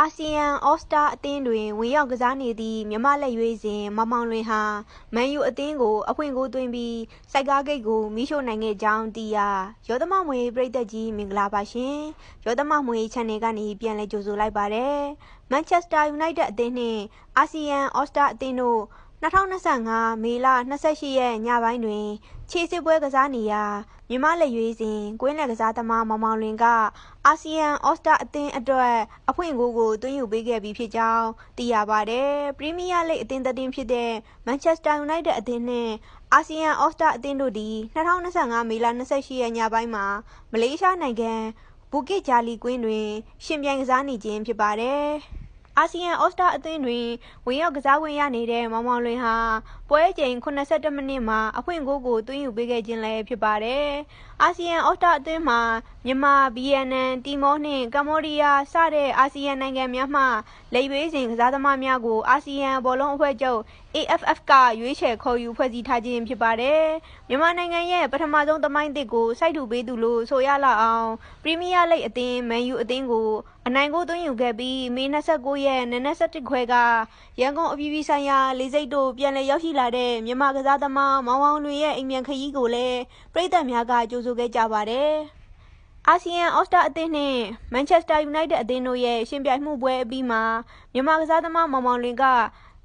အာဆီယံအော်စတာအသင်းတွင်ဝင်ရောက်ကစားနေသည့်မြမလက်ရွေးစဉ်မောင်မောင်လွင်ဟာမန်ယူအသင်းကိုအဖွင့်ကိုသွင်းပြီးစိုက်ကားဂိတ်ကိုမိရှို့နိုင်ခဲ့ကြောင်းသိရရောသမမွေပရိသတ်ကြီးမင်္ဂလာပါရှင်ရောသမမွေ channel ကနေပြန်လည်ကြိုဆိုလိုက်ပါတယ်မန်ချက်စတာယူနိုက်တက်အသင်းနှင့်အာဆီယံအော်စတာအသင်းတို့ 2025မေလ28ရက်ညပိုင်းတွင် ခြေစစ်ပွဲကစားနေရာမြမလက်ရွေးစဉ်ကွင်းလက်ကစားသမားမောင်မောင်လွင်က အာဆီယံအော်စတာအသင်းအတွက်အဖွင့်ဂိုးကိုသွင်းယူပေးခဲ့ပြီးဖြစ်ကြောင်းသိရပါတယ်။ပရီးမီးယားလိဂ်အသင်းသတင်းဖြစ်တဲ့မန်ချက်စတာယူနိုက်တက်အသင်းနှင့်အာဆီယံအော်စတာအသင်းတို့သည်2025မေလ28ရက်ညပိုင်းမှာမလေးရှားနိုင်ငံဘူကစ်ဂျာလီကွင်းတွင် ရှင်ပြိုင်ကစားနေခြင်းဖြစ်ပါတယ်။ အာဆီယံအော်စတာအသင်းတွင်ဝင်ရောက်ကစားဝင်ရနေတဲ့မောင်မောင်လွင်ဟာပွဲချိန်82မိနစ်မှာအဖွင့်ဂိုးကိုသွင်းယူပေးခဲ့ခြင်းလည်းဖြစ်ပါတယ်။အာဆီယံအော်စတာအသင်းမှာမြန်မာ၊ဗီယက်နမ်၊တီမောနှင့်ကမ္ဘောဒီးယားစတဲ့အာဆီယံနိုင်ငံများမှလက်ရွေးစင်ကစားသမားများကိုအာဆီယံဘောလုံးအဖွဲ့ချုပ် AFF ကရွေးချယ်ခေါ်ယူဖွဲ့စည်းထားခြင်းဖြစ်ပါတယ်။မြန်မာနိုင်ငံရဲ့ပထမဆုံးသမိုင်းသစ်ကိုစိုက်ထူပေးသူလို့ဆိုရလောက်အောင်ပရီးမီးယားလိဂ်အသင်းမန်ယူအသင်းကို အနိုင်ကိုသွင်းယူခဲ့ပြီးမေ29ရက်နနက်7ခွဲကရန်ကုန်အပြည်ပြည်ဆိုင်ရာလေးစိတ်တို့ပြန်လည်ရောက်ရှိလာတဲ့မြန်မာကစားသမားမောင်မောင်လွင်ရဲ့အိမ်မြန်ခရီးကိုလည်းပြည်သက်များကကြိုဆိုခဲ့ကြပါတယ်။အာဆီယံအော်စတာအသင်းနှင့်မန်ချက်စတာယူနိုက်တက်အသင်းတို့ရဲ့ရှင်ပြိုင်မှုပွဲအပြီးမှာမြန်မာကစားသမားမောင်မောင်လွင်က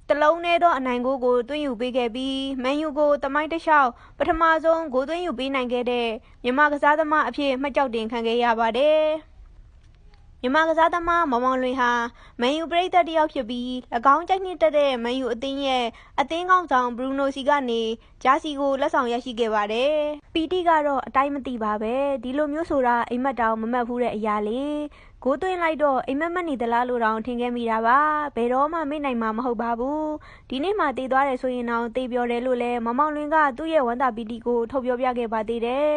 တလုံးနဲ့တော့အနိုင်ကိုကိုသွင်းယူပေးခဲ့ပြီးမန်ယူကိုတမိုင်းတလျှောက်ပထမဆုံးဂိုးသွင်းယူပေးနိုင်ခဲ့တဲ့မြန်မာကစားသမားအဖြစ်မှတ်ကြောက်တင်ခံခဲ့ရပါတယ်။ မြန်မာကစားသမားမောင်မောင်လွင်ဟာမန်ယူပရိသတ်တယောက်ဖြစ်ပြီး၎င်းကြိုက်နှစ်တက်တဲ့မန်ယူအသင်းရဲ့အသင်းကောင်းဆောင်ဘရူနိုစီကနေဂျာစီကိုလက်ဆောင်ရရှိခဲ့ပါတယ်။ပီတီကတော့အတိုင်းမသိပါပဲဒီလိုမျိုးဆိုတာအိမ်မက်တောင်မမတ်ဘူးတဲ့အရာလေ ဂိုးသွင်းလိုက်တော့အိမ်မက်မက်နေသလားလို့တောင်ထင်ခဲ့မိတာပါဘယ်တော့မှမေ့နိုင်မှာမဟုတ်ပါဘူးဒီနေ့မှတည်သွားတယ်ဆိုရင်တော့တည်ပြောတယ်လို့လဲမမောင်လွင်ကသူ့ရဲ့ဝန်တာပီတီကိုထုတ်ပြောပြခဲ့ပါသေးတယ်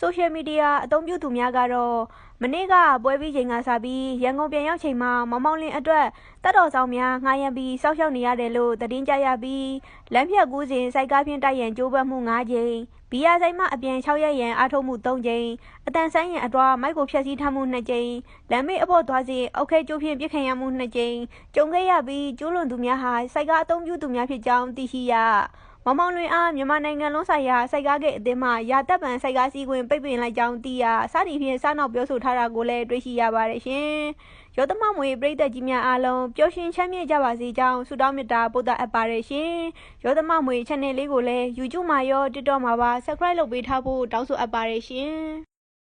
ဆိုရှယ်မီဒီယာအသုံးပြုသူများကတော့မနေ့ကပွဲပြီးချိန်ကစပြီးရန်ကုန်ပြန်ရောက်ချိန်မှာမမောင်လင်းအတွက်တက်တော်ဆောင်များငှားရမ်းပြီးစောက်ရှောက်နေရတယ်လို့သတင်းကြားရပြီးလမ်းဖြတ်ကူးစဉ်စိုက်ကားဖြင့်တိုက်ရန်ကြိုးပမ်းမှု၅ကြိမ်ဘီယာဆိုင်မှအပြန်6ရက်ရန်အားထုတ်မှု3ကြိမ်အတန်ဆိုင်ရန်အတွားမိုက်ကိုဖျက်ဆီးထားမှု2ကြိမ်လမ်းမေးအဖို့သွားစဉ်အောက်ခဲကျိုးဖြင့်ပြစ်ခံရမှု2ကြိမ်ကြုံခဲ့ရပြီးကျူးလွန်သူများဟာစိုက်ကားအုံပြုသူများဖြစ်ကြောင်းသိရှိရ မောင်မောင်လွင်အားမြန်မာနိုင်ငံလုံးဆိုင်ရာစိုက်ကားကိတ်အသင်းမှရာတပ်ပံစိုက်ကားစည်းကွင်းပိတ်ပင်လိုက်ကြောင်းသိရစသည်ဖြင့်စားနောက်ပြောဆိုထားတာကိုလည်းတွေ့ရှိရပါတယ်ရှင်။ရောသမမွေပြည်သက်ကြီးများအားလုံးပျော်ရွှင်ချမ်းမြေ့ကြပါစေကြောင်းဆုတောင်းမေတ္တာပို့သအပ်ပါတယ်ရှင်။ရောသမမွေ channel လေးကိုလည်း YouTube မှာရော TikTok မှာပါ Subscribe လုပ်ပေးထားဖို့တောင်းဆိုအပ်ပါတယ်ရှင်။